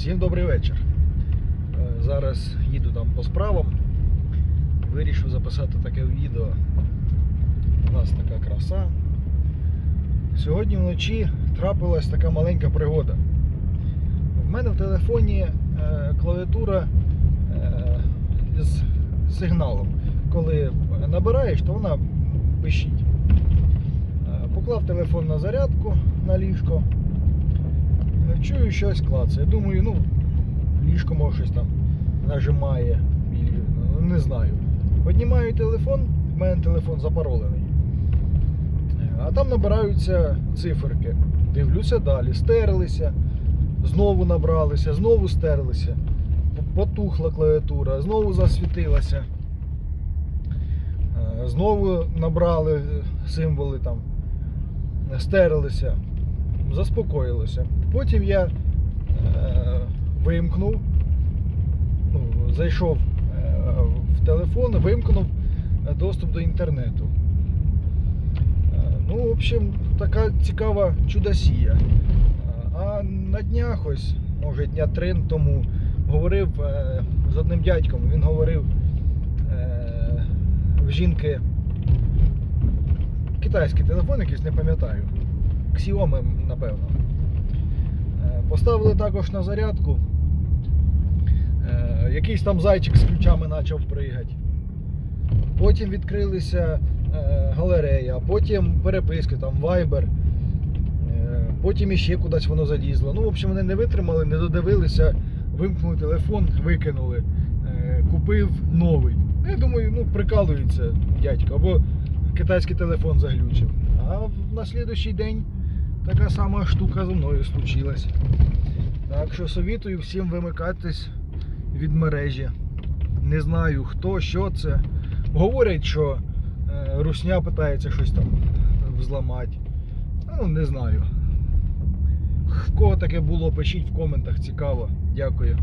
Всім добрий вечір. Е, Зараз їду там по справам. Вирішив записати таке відео. У нас така краса. Сьогодні вночі трапилась така маленька пригода. В мене в телефоні е, клавіатура е, з сигналом. Коли набираєш, то вона пищить. Е, Поклав телефон на зарядку на ліжко. Чую щось клацає. Думаю, ну, ліжко може щось там нажимає. Ну, не знаю. Піднімаю телефон, в мене телефон запаролений. А там набираються циферки. Дивлюся далі, стерлися, знову набралися, знову стерлися. Потухла клавіатура, знову засвітилася. Е, Знову набрали е, символи там, стерлися, заспокоїлося. Потім я е, вимкнув, ну, зайшов е, в телефон, вимкнув е, доступ до інтернету. Е, Ну, в общем, така цікава чудосія. А на днях ось, може дня три тому, говорив е, з одним дядьком, він говорив е, в жінки китайський телефон, якийсь не пам'ятаю. Xiaomi, напевно. Е, Поставили також на зарядку. Е, Якийсь там зайчик з ключами почав пригати. Потім відкрилися е, галерея, потім переписки, там Viber. Потім іще кудись воно залізло. Ну, в общем, вони не витримали, не додивилися, вимкнули телефон, викинули. Купив новий. Ну, Я думаю, ну прикалується дядько, або китайський телефон заглючив. А на слідуючий день така сама штука зі мною случилась. Так що совітую всім вимикатись від мережі. Не знаю хто, що це. Говорять, що е, русня питається щось там взламати. Ну, не знаю. В кого таке було, пишіть в коментах, цікаво. Дякую.